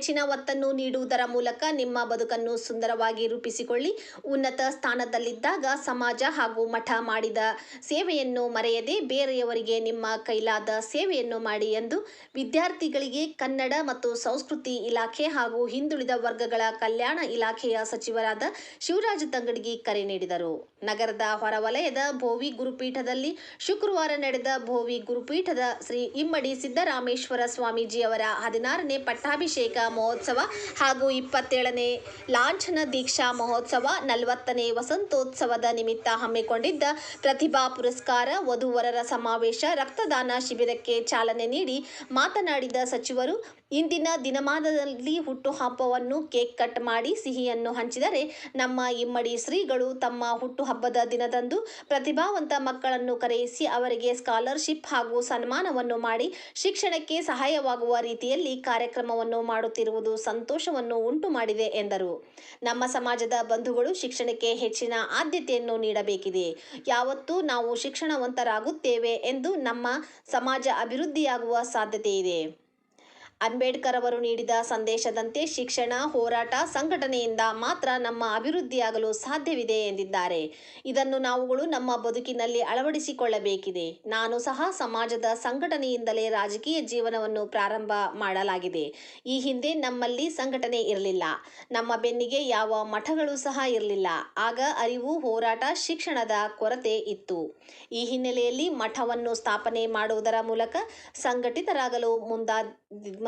ಹೆಚ್ಚಿನ ಒತ್ತನ್ನು ನೀಡುವುದರ ಮೂಲಕ ನಿಮ್ಮ ಬದುಕನ್ನು ಸುಂದರವಾಗಿ ರೂಪಿಸಿಕೊಳ್ಳಿ. ಉನ್ನತ ಸ್ಥಾನದಲ್ಲಿದ್ದಾಗ ಸಮಾಜ ಹಾಗೂ ಮಠ ಮಾಡಿದ ಸೇವೆಯನ್ನು ಮರೆಯದೆ ಬೇರೆಯವರಿಗೆ ನಿಮ್ಮ ಕೈಲಾದ ಸೇವೆಯನ್ನು ಮಾಡಿ ಎಂದು ವಿದ್ಯಾರ್ಥಿಗಳಿಗೆ ಕನ್ನಡ ಮತ್ತು ಸಂಸ್ಕೃತಿ ಇಲಾಖೆ ಹಾಗೂ ಹಿಂದುಳಿದ ವರ್ಗಗಳ ಕಲ್ಯಾಣ ಇಲಾಖೆಯ ಸಚಿವರಾದ ಶಿವರಾಜ ತಂಗಡಗಿ ಕರೆ ನೀಡಿದರು. ನಗರದ ಹೊರವಲಯದ ಭೋವಿ ಗುರುಪೀಠದಲ್ಲಿ ಶುಕ್ರವಾರ ನಡೆದ ಭೋವಿ ಗುರುಪೀಠದ ಶ್ರೀ ಇಮ್ಮಡಿ ಸಿದ್ದರಾಮೇಶ್ವರ ಸ್ವಾಮೀಜಿಯವರ ಹದಿನಾರನೇ ಪಟ್ಟಾಭಿಷೇಕ ಮಹೋತ್ಸವ ಹಾಗೂ ಇಪ್ಪತ್ತೇಳನೇ ಲಾಂಛನ ದೀಕ್ಷಾ ಮಹೋತ್ಸವ, ನಲವತ್ತನೇ ವಸಂತೋತ್ಸವದ ನಿಮಿತ್ತ ಹಮ್ಮಿಕೊಂಡಿದ್ದ ಪ್ರತಿಭಾ ಪುರಸ್ಕಾರ, ವಧುವರರ ಸಮಾವೇಶ, ರಕ್ತದಾನ ಶಿಬಿರಕ್ಕೆ ಚಾಲನೆ ನೀಡಿ ಮಾತನಾಡಿದ ಸಚಿವರು ಇಂದಿನ ದಿನಮಾನದಲ್ಲಿ ಹುಟ್ಟುಹಬ್ಬವನ್ನು ಕೇಕ್ ಕಟ್ ಮಾಡಿ ಸಿಹಿಯನ್ನು ಹಂಚಿದರೆ ನಮ್ಮ ಇಮ್ಮಡಿ ಶ್ರೀಗಳು ತಮ್ಮ ಹುಟ್ಟುಹಬ್ಬದ ದಿನದಂದು ಪ್ರತಿಭಾವಂತ ಮಕ್ಕಳನ್ನು ಕರೆಯಿಸಿ ಅವರಿಗೆ ಸ್ಕಾಲರ್ಶಿಪ್ ಹಾಗೂ ಸನ್ಮಾನವನ್ನು ಮಾಡಿ ಶಿಕ್ಷಣಕ್ಕೆ ಸಹಾಯವಾಗುವ ರೀತಿಯಲ್ಲಿ ಕಾರ್ಯಕ್ರಮವನ್ನು ಮಾಡುತ್ತಿರುವುದು ಸಂತೋಷವನ್ನು ಉಂಟು ಮಾಡಿದೆ ಎಂದರು. ನಮ್ಮ ಸಮಾಜದ ಬಂಧುಗಳು ಶಿಕ್ಷಣಕ್ಕೆ ಹೆಚ್ಚಿನ ಆದ್ಯತೆಯನ್ನು ನೀಡಬೇಕಿದೆ. ಯಾವತ್ತೂ ನಾವು ಶಿಕ್ಷಣವಂತರಾಗುತ್ತೇವೆ ಎಂದು ನಮ್ಮ ಸಮಾಜ ಅಭಿವೃದ್ಧಿಯಾಗುವ ಸಾಧ್ಯತೆ ಇದೆ ಅಂಬೇಡ್ಕರ್ ಅವರು ನೀಡಿದ ಸಂದೇಶದಂತೆ ಶಿಕ್ಷಣ, ಹೋರಾಟ, ಸಂಘಟನೆಯಿಂದ ಮಾತ್ರ ನಮ್ಮ ಅಭಿವೃದ್ಧಿಯಾಗಲು ಸಾಧ್ಯವಿದೆ ಎಂದಿದ್ದಾರೆ. ಇದನ್ನು ನಾವುಗಳು ನಮ್ಮ ಬದುಕಿನಲ್ಲಿ ಅಳವಡಿಸಿಕೊಳ್ಳಬೇಕಿದೆ. ನಾನು ಸಹ ಸಮಾಜದ ಸಂಘಟನೆಯಿಂದಲೇ ರಾಜಕೀಯ ಜೀವನವನ್ನು ಪ್ರಾರಂಭ ಮಾಡಲಾಗಿದೆ. ಈ ಹಿಂದೆ ನಮ್ಮಲ್ಲಿ ಸಂಘಟನೆ ಇರಲಿಲ್ಲ. ನಮ್ಮ ಬೆನ್ನಿಗೆ ಯಾವ ಮಠಗಳು ಸಹ ಇರಲಿಲ್ಲ. ಆಗ ಅರಿವು, ಹೋರಾಟ, ಶಿಕ್ಷಣದ ಕೊರತೆ ಇತ್ತು. ಈ ಹಿನ್ನೆಲೆಯಲ್ಲಿ ಮಠವನ್ನು ಸ್ಥಾಪನೆ ಮಾಡುವುದರ ಮೂಲಕ ಸಂಘಟಿತರಾಗಲು ಮುಂದಾ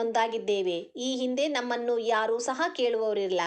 ಮುಂದಾಗಿದ್ದೇವೆ ಈ ಹಿಂದೆ ನಮ್ಮನ್ನು ಯಾರೂ ಸಹ ಕೇಳುವವರಿಲ್ಲ.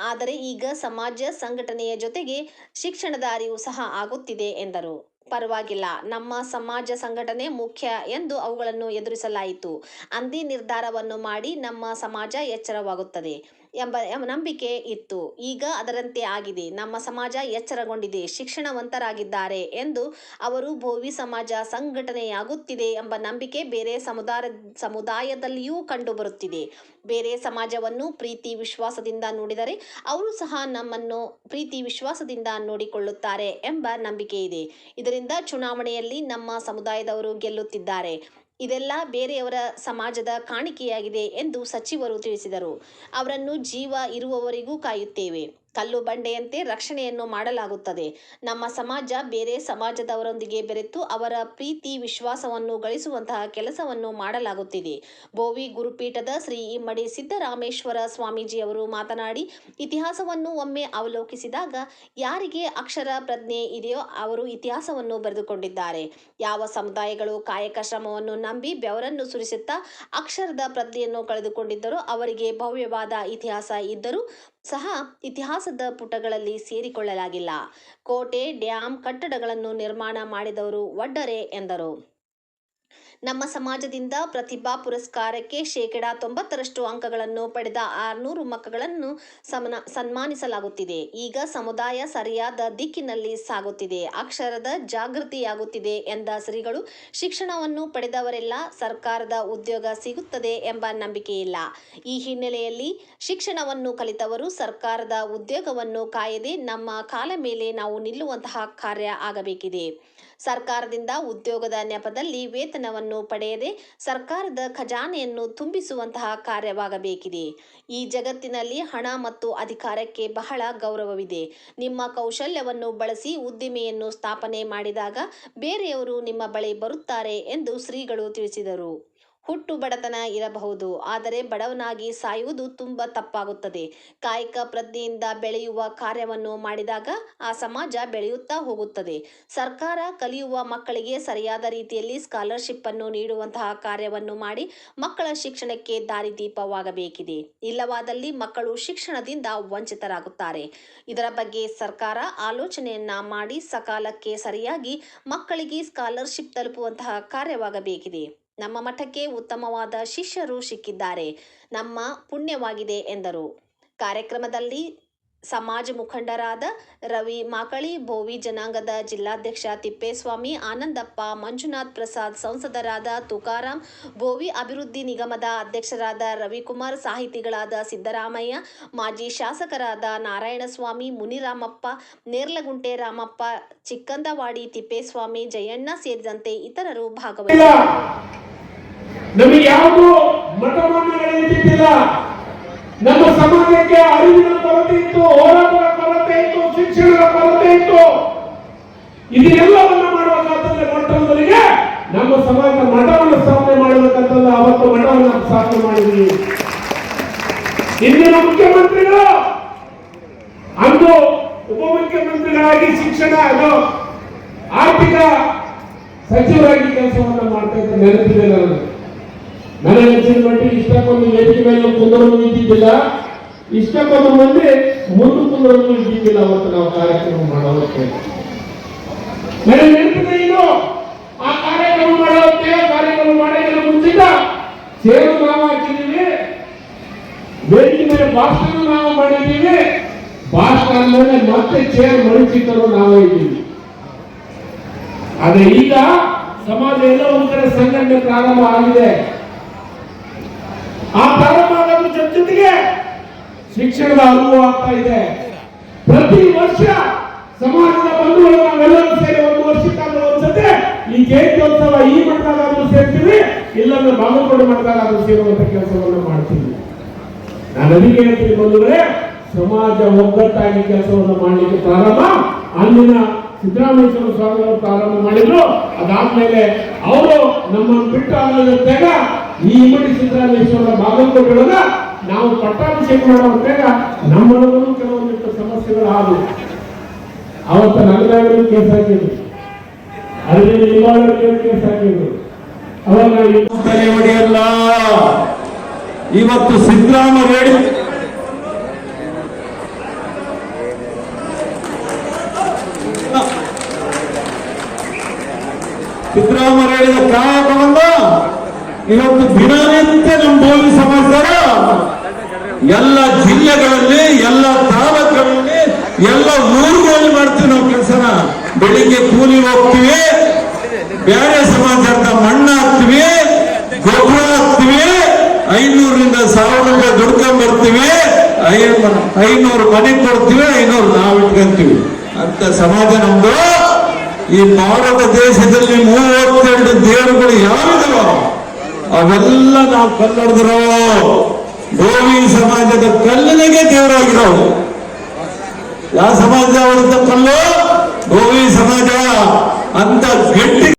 ಆದರೆ ಈಗ ಸಮಾಜ ಸಂಘಟನೆಯ ಜೊತೆಗೆ ಶಿಕ್ಷಣದ ಅರಿವು ಸಹ ಆಗುತ್ತಿದೆ ಎಂದರು. ಪರವಾಗಿಲ್ಲ, ನಮ್ಮ ಸಮಾಜ ಸಂಘಟನೆ ಮುಖ್ಯ ಎಂದು ಅವುಗಳನ್ನು ಎದುರಿಸಲಾಯಿತು. ಅಂದಿ ನಿರ್ಧಾರವನ್ನು ಮಾಡಿ ನಮ್ಮ ಸಮಾಜ ಎಚ್ಚರವಾಗುತ್ತದೆ. ಎಂಬ ನಂಬಿಕೆ ಇತ್ತು. ಈಗ ಅದರಂತೆ ಆಗಿದೆ. ನಮ್ಮ ಸಮಾಜ ಎಚ್ಚರಗೊಂಡಿದೆ. ಶಿಕ್ಷಣವಂತರಾಗಿದ್ದಾರೆ ಎಂದು ಅವರು ಭೋವಿ ಸಮಾಜ ಸಂಘಟನೆಯಾಗುತ್ತಿದೆ ಎಂಬ ನಂಬಿಕೆ ಬೇರೆ ಸಮುದಾಯ ಸಮುದಾಯದಲ್ಲಿಯೂ ಕಂಡುಬರುತ್ತಿದೆ. ಬೇರೆ ಸಮಾಜವನ್ನು ಪ್ರೀತಿ ವಿಶ್ವಾಸದಿಂದ ನೋಡಿದರೆ ಅವರು ಸಹ ನಮ್ಮನ್ನು ಪ್ರೀತಿ ವಿಶ್ವಾಸದಿಂದ ನೋಡಿಕೊಳ್ಳುತ್ತಾರೆ ಎಂಬ ನಂಬಿಕೆ ಇದೆ. ಇದರಿಂದ ಚುನಾವಣೆಯಲ್ಲಿ ನಮ್ಮ ಸಮುದಾಯದವರು ಗೆಲ್ಲುತ್ತಿದ್ದಾರೆ. ಇದೆಲ್ಲ ಬೇರೆಯವರ ಸಮಾಜದ ಕಾಣಿಕೆಯಾಗಿದೆ ಎಂದು ಸಚಿವರು ತಿಳಿಸಿದರು. ಅವರನ್ನು ಜೀವ ಇರುವವರೆಗೂ ಕಾಯುತ್ತೇವೆ. ಕಲ್ಲು ಬಂಡೆಯಂತೆ ರಕ್ಷಣೆಯನ್ನು ಮಾಡಲಾಗುತ್ತದೆ. ನಮ್ಮ ಸಮಾಜ ಬೇರೆ ಸಮಾಜದವರೊಂದಿಗೆ ಬೆರೆತು ಅವರ ಪ್ರೀತಿ, ವಿಶ್ವಾಸವನ್ನು ಗಳಿಸುವಂತಹ ಕೆಲಸವನ್ನು ಮಾಡಲಾಗುತ್ತಿದೆ. ಬೋವಿ ಗುರುಪೀಠದ ಶ್ರೀ ಇಮ್ಮಡಿ ಸಿದ್ದರಾಮೇಶ್ವರ ಸ್ವಾಮೀಜಿಯವರು ಮಾತನಾಡಿ, ಇತಿಹಾಸವನ್ನು ಒಮ್ಮೆ ಅವಲೋಕಿಸಿದಾಗ ಯಾರಿಗೆ ಅಕ್ಷರ ಪ್ರಜ್ಞೆ ಇದೆಯೋ ಅವರು ಇತಿಹಾಸವನ್ನು ಬರೆದುಕೊಂಡಿದ್ದಾರೆ. ಯಾವ ಸಮುದಾಯಗಳು ಕಾಯಕ ಶ್ರಮವನ್ನು ನಂಬಿ ಬೆವರನ್ನು ಸುರಿಸುತ್ತಾ ಅಕ್ಷರದ ಪ್ರಜ್ಞೆಯನ್ನು ಕಳೆದುಕೊಂಡಿದ್ದರೋ ಅವರಿಗೆ ಭವ್ಯವಾದ ಇತಿಹಾಸ ಇದ್ದರೂ ಸಹ ಇತಿಹಾಸದ ಪುಟಗಳಲ್ಲಿ ಸೇರಿಕೊಳ್ಳಲಾಗಿಲ್ಲ. ಕೋಟೆ ಡ್ಯಾಮ್ ಕಟ್ಟಡಗಳನ್ನು ನಿರ್ಮಾಣ ಮಾಡಿದವರು ಒಡ್ಡರೆ ಎಂದರು. ನಮ್ಮ ಸಮಾಜದಿಂದ ಪ್ರತಿಭಾ ಪುರಸ್ಕಾರಕ್ಕೆ ಶೇಕಡ ತೊಂಬತ್ತರಷ್ಟು ಅಂಕಗಳನ್ನು ಪಡೆದ ಆರುನೂರು ಮಕ್ಕಳನ್ನು ಸಮನ, ಸನ್ಮಾನಿಸಲಾಗುತ್ತಿದೆ. ಈಗ ಸಮುದಾಯ ಸರಿಯಾದ ದಿಕ್ಕಿನಲ್ಲಿ ಸಾಗುತ್ತಿದೆ. ಅಕ್ಷರದ ಜಾಗೃತಿಯಾಗುತ್ತಿದೆ ಎಂದ ಶ್ರೀಗಳು, ಶಿಕ್ಷಣವನ್ನು ಪಡೆದವರೆಲ್ಲ ಸರ್ಕಾರದ ಉದ್ಯೋಗ ಸಿಗುತ್ತದೆ ಎಂಬ ನಂಬಿಕೆಯಿಲ್ಲ. ಈ ಹಿನ್ನೆಲೆಯಲ್ಲಿ ಶಿಕ್ಷಣವನ್ನು ಕಲಿತವರು ಸರ್ಕಾರದ ಉದ್ಯೋಗವನ್ನು ಕಾಯದೆ ನಮ್ಮ ಕಾಲ ಮೇಲೆ ನಾವು ನಿಲ್ಲುವಂತಹ ಕಾರ್ಯ ಆಗಬೇಕಿದೆ. ಸರ್ಕಾರದಿಂದ ಉದ್ಯೋಗದ ನೆಪದಲ್ಲಿ ವೇತನವನ್ನು ಪಡೆಯದೆ ಸರ್ಕಾರದ ಖಜಾನೆಯನ್ನು ತುಂಬಿಸುವಂತಹ ಕಾರ್ಯವಾಗಬೇಕಿದೆ. ಈ ಜಗತ್ತಿನಲ್ಲಿ ಹಣ ಮತ್ತು ಅಧಿಕಾರಕ್ಕೆ ಬಹಳ ಗೌರವವಿದೆ. ನಿಮ್ಮ ಕೌಶಲ್ಯವನ್ನು ಬಳಸಿ ಉದ್ದಿಮೆಯನ್ನು ಸ್ಥಾಪನೆ ಮಾಡಿದಾಗ ಬೇರೆಯವರು ನಿಮ್ಮ ಬಳಿ ಬರುತ್ತಾರೆ ಎಂದು ಶ್ರೀಗಳು ತಿಳಿಸಿದರು. ಹುಟ್ಟು ಬಡತನ ಇರಬಹುದು. ಆದರೆ ಬಡವನಾಗಿ ಸಾಯುವುದು ತುಂಬ ತಪ್ಪಾಗುತ್ತದೆ. ಕಾಯಕ ಪ್ರಜ್ಞೆಯಿಂದ ಬೆಳೆಯುವ ಕಾರ್ಯವನ್ನು ಮಾಡಿದಾಗ ಆ ಸಮಾಜ ಬೆಳೆಯುತ್ತಾ ಹೋಗುತ್ತದೆ. ಸರ್ಕಾರ ಕಲಿಯುವ ಮಕ್ಕಳಿಗೆ ಸರಿಯಾದ ರೀತಿಯಲ್ಲಿ ಸ್ಕಾಲರ್ಶಿಪ್ ಅನ್ನು ನೀಡುವಂತಹ ಕಾರ್ಯವನ್ನು ಮಾಡಿ ಮಕ್ಕಳ ಶಿಕ್ಷಣಕ್ಕೆ ದಾರಿದೀಪವಾಗಬೇಕಿದೆ. ಇಲ್ಲವಾದಲ್ಲಿ ಮಕ್ಕಳು ಶಿಕ್ಷಣದಿಂದ ವಂಚಿತರಾಗುತ್ತಾರೆ. ಇದರ ಬಗ್ಗೆ ಸರ್ಕಾರ ಆಲೋಚನೆಯನ್ನ ಮಾಡಿ ಸಕಾಲಕ್ಕೆ ಸರಿಯಾಗಿ ಮಕ್ಕಳಿಗೆ ಸ್ಕಾಲರ್ಶಿಪ್ ತಲುಪುವಂತಹ ಕಾರ್ಯವಾಗಬೇಕಿದೆ. ನಮ್ಮ ಮಠಕ್ಕೆ ಉತ್ತಮವಾದ ಶಿಷ್ಯರು ಸಿಕ್ಕಿದ್ದಾರೆ. ನಮ್ಮ ಪುಣ್ಯವಾಗಿದೆ, ಎಂದರು. ಕಾರ್ಯಕ್ರಮದಲ್ಲಿ ಸಮಾಜ ಮುಖಂಡರಾದ ರವಿ ಮಾಕಳಿ, ಬೋವಿ ಜನಾಂಗದ ಜಿಲ್ಲಾಧ್ಯಕ್ಷ ತಿಪ್ಪೇಸ್ವಾಮಿ, ಆನಂದಪ್ಪ, ಮಂಜುನಾಥ್ ಪ್ರಸಾದ್, ಸಂಸದರಾದ ತುಕಾರಾಂ, ಬೋವಿ ಅಭಿವೃದ್ಧಿ ನಿಗಮದ ಅಧ್ಯಕ್ಷರಾದ ರವಿಕುಮಾರ್, ಸಾಹಿತಿಗಳಾದ ಸಿದ್ದರಾಮಯ್ಯ, ಮಾಜಿ ಶಾಸಕರಾದ ನಾರಾಯಣಸ್ವಾಮಿ, ಮುನಿರಾಮಪ್ಪ, ನೇರ್ಲಗುಂಟೆ ರಾಮಪ್ಪ, ಚಿಕ್ಕಂದವಾಡಿ ತಿಪ್ಪೇಸ್ವಾಮಿ, ಜಯಣ್ಣ ಸೇರಿದಂತೆ ಇತರರು ಭಾಗವಹಿಸಿದ್ದರು. ನಮಗೆ ಯಾವುದು ಮಠಮಾನ್ಯಗಳಿದ್ದಿಲ್ಲ ನಮ್ಮ ಸಮಾಜಕ್ಕೆ ಅರಿವಿನ ಕೊರತೆ ಇತ್ತು, ಹೋರಾಟದ ಕೊರತೆ ಇತ್ತು, ಶಿಕ್ಷಣದ ಕೊರತೆ ಇತ್ತು. ಇದನ್ನೆಲ್ಲವನ್ನ ಮಾಡಬೇಕಾದ್ರೆ ಮೊದಲಿಗೆ ನಮ್ಮ ಸಮಾಜದ ಮಠವನ್ನು ಸ್ಥಾಪನೆ ಮಾಡಬೇಕಂತಂದ ಅವತ್ತು ಮಠವನ್ನು ಸ್ಥಾಪನೆ ಮಾಡಿದ್ವಿ. ಇಂದಿನ ಮುಖ್ಯಮಂತ್ರಿಗಳು, ಅಂದು ಉಪಮುಖ್ಯಮಂತ್ರಿಗಳಾಗಿ ಶಿಕ್ಷಣ, ಅದು ಆರ್ಥಿಕ ಸಚಿವರಾಗಿ ಕೆಲಸವನ್ನು ಮಾಡ್ತಾ ಇದ್ದ ನೆನಪಿದೆ ನನಗೆ. ನನಗೆ ಅನಿಸಿದ ಮಟ್ಟಿಗೆ ಇಷ್ಟಕ್ಕೊಂದು ವೇದಿಕೆ ಮೇಲೆ ಕುಂದರಲು ಇದ್ದಿದ್ದಿಲ್ಲ ಇಷ್ಟಕ್ಕೊಂದು ಮಂದಿ ಮುಂದೆ ಕುಂದರಲು ಇದ್ದಿದ್ದಿಲ್ಲ ಅವತ್ತು ನಾವು ಕಾರ್ಯಕ್ರಮ ಮಾಡೋದಕ್ಕೆ. ನನಗೆ ನೆನಪಿದೆ ಇದು ಆ ಕಾರ್ಯಕ್ರಮ ಮಾಡೋದಕ್ಕೆ ಕಾರ್ಯಕ್ರಮ ಮಾಡೋದಕ್ಕೆ ಮುಂಚಿತ ಸೇರು ನಾವು ಹಾಕಿದ್ದೀವಿ. ವೇದಿಕೆ ಮೇಲೆ ಭಾಷಣ ನಾವು ಮಾಡಿದ್ದೀವಿ. ಭಾಷಣ ಮೇಲೆ ಮತ್ತೆ ಚೇರ್ ಮರುಚಿತರು ನಾವು ಇದ್ದೀವಿ. ಆದ್ರೆ ಈಗ ಸಮಾಜ ಎಲ್ಲ ಒಂದ್ ಕಡೆ ಸಂಘಟನೆ ಪ್ರಾರಂಭ ಆಗಿದೆ. ಆ ಜೊತೆ ಜೊತೆಗೆ ಶಿಕ್ಷಣದ ಅರಿವು ಆಗ್ತಾ ಇದೆ. ಪ್ರತಿ ವರ್ಷ ಸಮಾಜದ ಬಂಧುಗಳು ನಾವೆಲ್ಲರೂ ಸೇರಿ ಒಂದು ವರ್ಷಕ್ಕಾದ್ರೂ ಒಂದ್ಸತಿ ಈ ಜಯಂತ್ಯೋತ್ಸವ ಈ ಮಟ್ಟದಾದ್ರೂ ಸೇರ್ತೀವಿ, ಇಲ್ಲಂದ್ರೆ ಬಾಗಲಕೋಟೆ ಮಟ್ಟದಾದ್ರೂ ಸೇರುವಂತ ಕೆಲಸವನ್ನು ಮಾಡ್ತೀವಿ. ನಾನು ಅದಕ್ಕೆ ಹೇಳ್ತೀನಿ ಬಂಧುಗಳೇ, ಸಮಾಜ ಒಗ್ಗಟ್ಟಾಗಿ ಕೆಲಸವನ್ನು ಮಾಡಲಿಕ್ಕೆ ಪ್ರಾರಂಭ. ಅಲ್ಲಿನ ಸಿದ್ದರಾಮೇಶ್ವರ ಸ್ವಾಮಿಗಳು ಪ್ರಾರಂಭ ಮಾಡಿದ್ರು. ಅದಾದ್ಮೇಲೆ ಅವರು ನಮ್ಮನ್ನು ಬಿಟ್ಟು ಆಗಲಿದ್ದಾಗ ಈ ಇಮ್ಮಡಿ ಸಿದ್ದರಾಮೇಶ್ವರ ಬಾಗಲಕೋಟೆ ಒಳಗ ನಾವು ಪಟ್ಟಾಭಿಷೇಕ ಮಾಡೋ ಹೊತ್ತಾಗ ನಮ್ಮೊಳಗೂ ಕೆಲವೊಂದಿಷ್ಟು ಸಮಸ್ಯೆಗಳು ಆದವು. ಅವತ್ತ ನನಗಾಗಲೂ ಕೇಸ್ ಹಾಕಿದ್ರು. ಅಲ್ಲಿ ನಿಮ್ಮಾಗಲೂ ಕೇಸ್ ಹಾಕಿದ್ರು. ಅವಾಗ ಈ ತಲೆ ಹೊಡೆಯಲ್ಲ ಇವತ್ತು ಸಿದ್ದರಾಮಯ್ಯ ಹೇಳಿ ಸಿದ್ದರಾಮಯ್ಯ ಹೇಳಿದ ಕಾಯಕವನ್ನ ಇವತ್ತು ದಿನನಿತ್ಯ ನಮ್ಮ ಭೂಮಿ ಸಮಾಜದರ ಎಲ್ಲ ಜಿಲ್ಲೆಗಳಲ್ಲಿ, ಎಲ್ಲ ತಾಲೂಕುಗಳಲ್ಲಿ ಎಲ್ಲ ಊರುಗಳಲ್ಲಿ ಮಾಡ್ತೀವಿ ನಾವು ಕೆಲಸನ. ಬೆಳಿಗ್ಗೆ ಕೂಲಿ ಹೋಗ್ತೀವಿ ಬೇರೆ ಸಮಾಜದ ಮಣ್ಣು ಹಾಕ್ತೀವಿ, ಗೊಬ್ಬರ ಹಾಕ್ತೀವಿ, ಐನೂರರಿಂದ ಸಾವಿರ ರೂಪಾಯಿ ದುಡ್ಕೊಂಡ್ ಬರ್ತೀವಿ ಐನೂರು ಮನೆ ಕೊಡ್ತೀವಿ, ಐನೂರು ನಾವು ಇಟ್ಕೊಂತೀವಿ. ಅಂತ ಸಮಾಜ ನಮ್ದು. ಈ ಭಾರತ ದೇಶದಲ್ಲಿ ಮೂವತ್ತೆರಡು ದೇವರುಗಳು ಯಾವಿದಾವ ಅವೆಲ್ಲ ನಾವು ಕಲ್ಲಡಿದ್ರು ಗೋವಿ ಸಮಾಜದ ಕಲ್ಲಿನಿಗೆ ದೇವರಾಗಿರೋ. ಯಾವ ಸಮಾಜ ಅವರಂತ ಕಲ್ಲು ಗೋವಿ ಸಮಾಜ. ಅಂತ ಗಟ್ಟಿ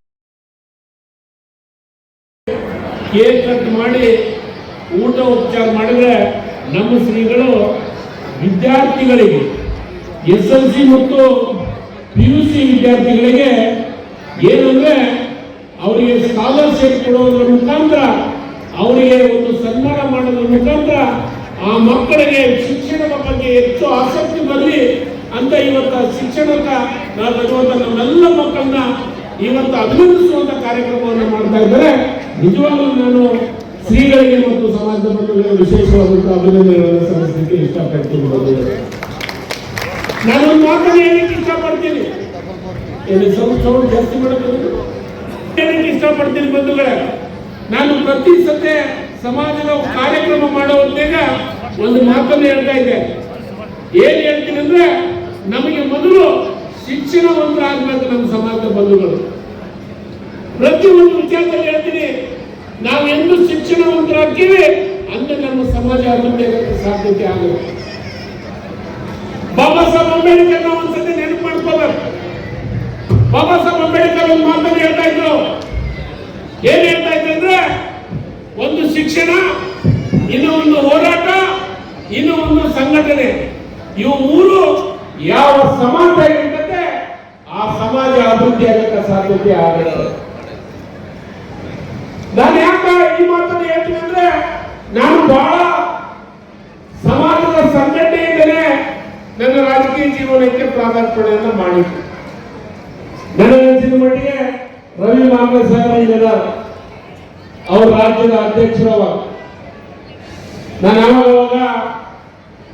ಕೇಕ್ ಕಟ್ ಮಾಡಿ ಊಟ ಉಪಚಾರ ಮಾಡಿದ್ರೆ ನಮ್ಮ ಶ್ರೀಗಳು ವಿದ್ಯಾರ್ಥಿಗಳಿಗೆ, ಎಸ್ ಎಲ್ ಸಿ ಮತ್ತು ಪಿ ಯು ಸಿ ವಿದ್ಯಾರ್ಥಿಗಳಿಗೆ ಏನಂದ್ರೆ ಅವರಿಗೆ ಸ್ಕಾಲರ್ಶಿಪ್ ಕೊಡೋದ್ರ ಮುಖಾಂತರ, ಅವರಿಗೆ ಒಂದು ಸನ್ಮಾನ ಮಾಡೋದ್ರ ಮುಖಾಂತರ ಆ ಮಕ್ಕಳಿಗೆ ಶಿಕ್ಷಣದ ಬಗ್ಗೆ ಹೆಚ್ಚು ಆಸಕ್ತಿ ಬರಲಿ ಅಂತ ಇವತ್ತು ಶಿಕ್ಷಣದ ನಾವು ಬರುವಂತ ನಮ್ಮೆಲ್ಲ ಮಕ್ಕಳನ್ನ ಇವತ್ತು ಅಭಿನಂದಿಸುವಂತ ಕಾರ್ಯಕ್ರಮವನ್ನು ಮಾಡ್ತಾ ಇದ್ದಾರೆ. ನಿಜವಾಗ್ಲೂ ನಾನು ಶ್ರೀಗಳಿಗೆ ಮತ್ತು ಸಮಾಜದ ಮಕ್ಕಳಿಗೆ ವಿಶೇಷವಾದಂತಹ ಅಭಿನಂದನೆಗಳನ್ನು ಸಲ್ಲಿಸಲಿಕ್ಕೆ ಇಷ್ಟಪಡ್ತೀನಿ. ನಾನು ಮಾತನ್ನು ಹೇಳಲಿಕ್ಕೆ ಇಷ್ಟಪಡ್ತೀನಿ. ಜಾಸ್ತಿ ಮಾಡಬೇಕು ಹೇಳಲಿಕ್ಕೆ ಇಷ್ಟಪಡ್ತೀನಿ ಬಂಧುಗಳೇ. ನಾನು ಪ್ರತಿ ಸತೆ ಸಮಾಜದ ಕಾರ್ಯಕ್ರಮ ಮಾಡೋ ಹೊತ್ತಿಗೆ ಒಂದು ಮಾತನ್ನು ಹೇಳ್ತಾ ಇದ್ದೆ. ಏನ್ ಹೇಳ್ತೀನಿ ಅಂದ್ರೆ, ನಮಗೆ ಮೊದಲು ಶಿಕ್ಷಣವಂತರಾಗಬೇಕು ನಮ್ಮ ಸಮಾಜದ ಬಂಧುಗಳು. ಪ್ರತಿಯೊಂದು ವಿಚಾರದಲ್ಲಿ ಹೇಳ್ತೀನಿ, ನಾವು ಎಂದು ಶಿಕ್ಷಣವಂತರಾಗ್ತೀವಿ, ಅಂದ್ರೆ ನಮ್ಮ ಸಮಾಜ ಅಭಿವೃದ್ಧಿ ಸಾಧ್ಯತೆ ಆಗುತ್ತೆ. ಬಾಬಾ ಸಾಹೇಬ್ ಅಂಬೇಡ್ಕರ್ ನಾವು ಒಂದ್ಸತಿ ನೆನಪು ಮಾಡ್ಕೋಬೇಕು. ಬಾಬಾ ಸಾಹೇಬ್ ಅಂಬೇಡ್ಕರ್ ಒಂದು ಮಾತನ್ನು ಹೇಳ್ತಾ ಇದ್ರು. ಏನ್ ಹೇಳ್ತಾ ಇದ್ರು ಒಂದು ಶಿಕ್ಷಣ, ಇನ್ನು ಒಂದು ಹೋರಾಟ, ಇನ್ನು ಒಂದು ಸಂಘಟನೆ. ಇವು ಮೂರು ಯಾವ ಸಮಾಜ ಇರ್ತದೆ, ಆ ಸಮಾಜ ಅಭಿವೃದ್ಧಿ ಆಗಕ್ಕೆ ಸಾಧ್ಯತೆ ಆಗುತ್ತೆ. ನಾನು ಯಾಕೆ ಈ ಮಾತನ್ನು ಹೇಳ್ತೀನಿ ಅಂದ್ರೆ, ನಾನು ಬಹಳ ಸಮಾಜದ ಸಂಘಟನೆಯಿಂದಲೇ ನನ್ನ ರಾಜಕೀಯ ಜೀವನಕ್ಕೆ ಪ್ರಾಧಾನ್ಯತೆಯನ್ನು ಮಾಡಿದ್ದೆ. ನನಗನ್ಸಿದ ಮಟ್ಟಿಗೆ ರವಿ ಮಾಂಗ ಸಾಹೇಬ ಅವ್ರ ರಾಜ್ಯದ ಅಧ್ಯಕ್ಷರು ನಾನು ಯಾವಾಗ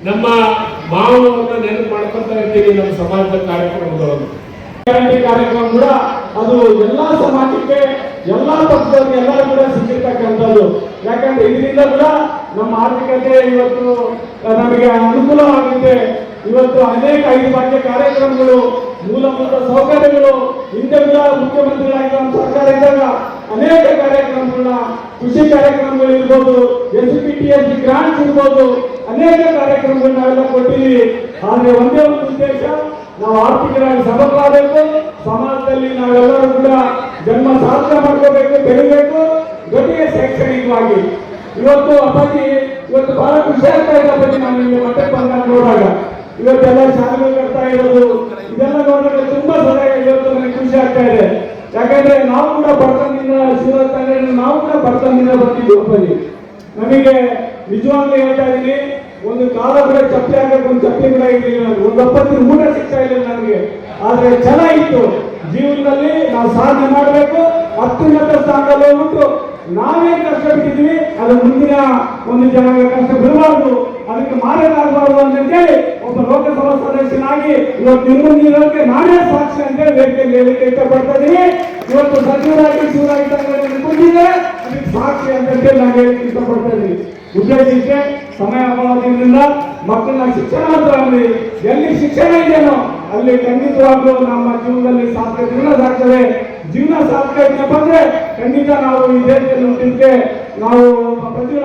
ನಮ್ಮ ಮಾವನವನ್ನ ನೆನಪು ಮಾಡ್ಕೊತಾ ಇರ್ತೀನಿ ನಮ್ಮ ಸಮಾಜದ ಕಾರ್ಯಕ್ರಮಗಳನ್ನು ಕಾರ್ಯಕ್ರಮ ಕೂಡ ಅದು ಎಲ್ಲಾ ಸಮಾಜಕ್ಕೆ, ಎಲ್ಲಾ ಪಕ್ಷದವ್ರಿಗೆ ಎಲ್ಲರೂ ಕೂಡ ಸಿಕ್ಕಿರ್ತಕ್ಕಂಥದ್ದು. ಯಾಕಂದ್ರೆ ಇದರಿಂದ ಕೂಡ ನಮ್ಮ ಆರ್ಥಿಕತೆ ಇವತ್ತು ನಮಗೆ ಅನುಕೂಲವಾಗಿದೆ ಇವತ್ತು ಅನೇಕ ಐದು ಭಾಗ್ಯ ಕಾರ್ಯಕ್ರಮಗಳು ಮೂಲಭೂತ ಸೌಕರ್ಯಗಳು, ಹಿಂದೆ ಮುಖ್ಯಮಂತ್ರಿಗಳಾಗಿ ಸರ್ಕಾರ ಇದ್ದಾಗ ಅನೇಕ ಕಾರ್ಯಕ್ರಮಗಳನ್ನ, ಕೃಷಿ ಕಾರ್ಯಕ್ರಮಗಳು ಇರ್ಬೋದು S P T S grants ಇರ್ಬೋದು, ಅನೇಕ ಕಾರ್ಯಕ್ರಮಗಳನ್ನ ನಾವೆಲ್ಲ ಕೊಟ್ಟಿದ್ದೀವಿ. ಆದ್ರೆ ಒಂದೇ ಒಂದು ಉದ್ದೇಶ, ನಾವು ಆರ್ಥಿಕವಾಗಿ ಸಬಲರಾಗಬೇಕು ಸಮಾಜದಲ್ಲಿ ನಾವೆಲ್ಲರೂ ಕೂಡ ಜನ್ಮ ಸಾಧನೆ ಮಾಡ್ಕೋಬೇಕು, ಬೆಳಿಬೇಕು, ಜೊತೆಗೆ ಶೈಕ್ಷಣಿಕವಾಗಿ. ಇವತ್ತು ಅಪ್ಪಾಜಿ ಇವತ್ತು ಬಹಳ ಖುಷಿ ಆಗ್ತಾ ಇದೆ ಅಪ್ಪಾಜಿ ನಾನು ಮತ್ತೆ ಬಂದಾಗ ಇವತ್ತೆಲ್ಲ ಶಾಲೆಗಳು ಕಟ್ತಾ ಇರೋದು. ಇದೆಲ್ಲ ನೋಡಿದ್ರೆ ತುಂಬಾ ಸರಿಯಾಗಿ ಇವತ್ತು ನನಗೆ ಖುಷಿ ಆಗ್ತಾ ಇದೆ. ಯಾಕಂದ್ರೆ ನಾವು ಕೂಡ ಬರ್ತಂದಿನ ಶಿವರಾಜ್ ನಾವು ಕೂಡ ಬರ್ತಂದಿನ ಬರ್ತಿದ್ವಿ ಒಬ್ಬರಿ ನಮಗೆ ನಿಜವಾಗ್ಲೂ ಹೇಳ್ತಾ ಇದ್ದೀನಿ ಒಂದು ಕಾಲ ಕೂಡ ಚಪ್ಪಿ ಹಾಕಕ್ಕೆ ಒಂದು ಚಪ್ಪಿ ಕೂಡ ಇರಲಿಲ್ಲ. ಒಂದು ಒಪ್ಪತ್ತಿನ ಊಟ ಸಿಗ್ತಾ ಇಲ್ಲ ನನಗೆ ಆದ್ರೆ ಚೆನ್ನಾಗಿತ್ತು ಜೀವನದಲ್ಲಿ ನಾವು ಸಾಧನೆ ಮಾಡಬೇಕು. ಅತ್ಯುನ್ನತ ಸ್ಥಾನದಲ್ಲಿ ಹೋಗ್ಬಿಟ್ಟು ನಾವೇ ಕಷ್ಟ ಅದು ಮುಂದಿನ ಒಂದು ಜನಾಂಗ ಕಷ್ಟ ಬಿಡಬಾರ್ದು ಅದಕ್ಕೆ ಮಾರಾಟವಾಗಬಾರ್ದು ಅಂತ ಹೇಳಿ ಒಬ್ಬ ಲೋಕಸಭಾ ಸದಸ್ಯನಾಗಿ ಇವತ್ತು ಮುಂದಿನಕ್ಕೆ ನಾನೇ ಸಾಕ್ಷಿ ಅಂತ ಹೇಳಿ ಹೇಳಿಕೆ ಇಷ್ಟಪಡ್ತಾ ಇದ್ದೀನಿ. ಇವತ್ತು ಸಚಿವರಾಗಿ ಶಿವರಾಗಿ ಅದಕ್ಕೆ ಸಾಕ್ಷಿ ಅಂತ ಹೇಳಿ ನಾನು ಹೇಳಿಕೆ ಇಷ್ಟಪಡ್ತಾ ಇದ್ದೀನಿ. ಸಮಯ ಅಭಾವದಿಂದ ಮಕ್ಕಳನ್ನ ಶಿಕ್ಷಣ ಮಾತ್ರ ಆಗಲಿ ಎಲ್ಲಿ ಶಿಕ್ಷಣ ಇದೆಯೋ ಅಲ್ಲಿ ಖಂಡಿತವಾಗ್ಲೂ ನಮ್ಮ ಜೀವನದಲ್ಲಿ ಸಾಧ್ಯತೆ ಸಾಕ್ತದೆ ಜೀವನ ಇದೆಯಪ್ಪ ಅಂದ್ರೆ ಖಂಡಿತ ನಾವು ಈ ದೇಶದಲ್ಲಿ ಹುಟ್ಟಿದ್ದಕ್ಕೆ ನಾವು ಪ್ರತಿಭೆ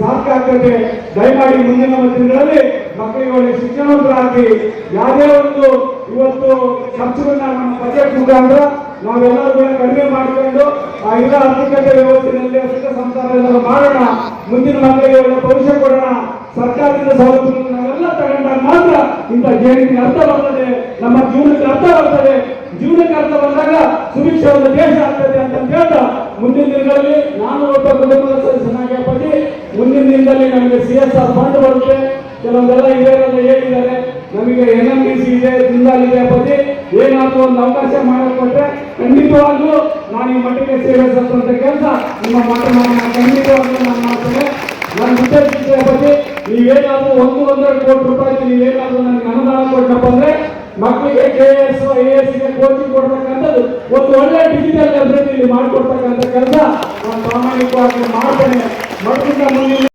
ಸಾಧ್ಯ ಆಗ್ತದೆ. ದಯಮಾಡಿ ಮುಂದಿನ ದಿನಗಳಲ್ಲಿ ಮಕ್ಕಳಿಗೆ ಒಳ್ಳೆ ಶಿಕ್ಷಣವಂತರಾಗಿ ಯಾವುದೇ ಒಂದು ಇವತ್ತು ಖರ್ಚುಗಳನ್ನ ನಮ್ಮ ಬಜೆಟ್ ಮುಖಾಂತರ ನಾವೆಲ್ಲರೂ ಕೂಡ ಕಡಿಮೆ ಮಾಡಿಕೊಂಡು ಆ ಇಲ್ಲ ಆರ್ಥಿಕತೆ ವ್ಯವಸ್ಥೆಯಲ್ಲಿ ಅಧಿಕ ಸಂಸಾರ ಎಲ್ಲ ಮಾಡೋಣ. ಮುಂದಿನ ಮಕ್ಕಳಿಗೆ ಒಂದು ಭವಿಷ್ಯ ಕೊಡೋಣ. ಸರ್ಕಾರದಿಂದ ಸೌಲಭ್ಯಗಳನ್ನ ನಾವೆಲ್ಲ ತಗೊಂಡಾಗ ಮಾತ್ರ ಇಂಥ ಜೇಡಿಗೆ ಅರ್ಥ ಬರ್ತದೆ. ನಮ್ಮ ಜೀವನಕ್ಕೆ ಅರ್ಥ ಬರ್ತದೆ. ಜೀವನಕ್ಕೆ ಅರ್ಥ ಬಂದಾಗ ಒಂದು ದೇಶ ಆಗ್ತದೆ ಅಂತ ಹೇಳ್ತಾ, ಮುಂದಿನ ದಿನಗಳಲ್ಲಿ ನಾನು ಒಬ್ಬ ಕುಟುಂಬದ ಸದಸ್ಯನಾಗಿ ಪಟ್ಟಿ ಮುಂದಿನ ದಿನದಲ್ಲಿ ನಮಗೆ ಸಿ ಎಸ್ ಆರ್ ಫಂಡ್ ಬರುತ್ತೆ. ಕೆಲವೊಂದೆಲ್ಲ ಹಿರಿಯರೆಲ್ಲ ಹೇಳಿದ್ದಾರೆ. ನಮಗೆ ಎನ್ ಎಂ ಬಿ ಸಿ ಇದೆ ಜಿಂದಾಲ್ ಇದೆ ಅಪ್ಪಾಜಿ ಏನಾದರೂ ಒಂದು ಅವಕಾಶ ಮಾಡಿಕೊಟ್ರೆ ಖಂಡಿತವಾಗ್ಲೂ ನಾನು ಈ ಮಟ್ಟಿಗೆ ಸೇವೆ ಸತ್ತಂತ ಕೆಲಸ ನಿಮ್ಮ ಮಾತನಾಡಿ ಖಂಡಿತವಾಗ್ಲೂ ನಾನು ಮಾಡ್ತೇನೆ. ನಾನು ಉದ್ದೇಶಿಸಿದ ಬಗ್ಗೆ ನೀವೇನಾದರೂ ಒಂದು ಒಂದೂವರೆ ಕೋಟಿ ರೂಪಾಯಿ, ನೀವೇನಾದರೂ ನನಗೆ ಅನುದಾನ ಕೊಟ್ಟಪ್ಪ ಅಂದ್ರೆ ಮಕ್ಕಳಿಗೆ ಕೆ ಎಸ್ ಐ ಎಸ್ಗೆ ಕೋಚಿಂಗ್ ಕೊಡ್ತಕ್ಕಂಥದ್ದು. ಒಂದು ಒಳ್ಳೆ ಡಿಜಿಟಲ್ ಲೈಬ್ರರಿ ಮಾಡಿಕೊಡ್ತಕ್ಕಂಥ ಕೆಲಸ ನಾನು ಪ್ರಾಮಾಣಿಕವಾಗಿ ಮಾಡ್ತೇನೆ. ಮಕ್ಕಳಿಂದ ಮುಂದಿನ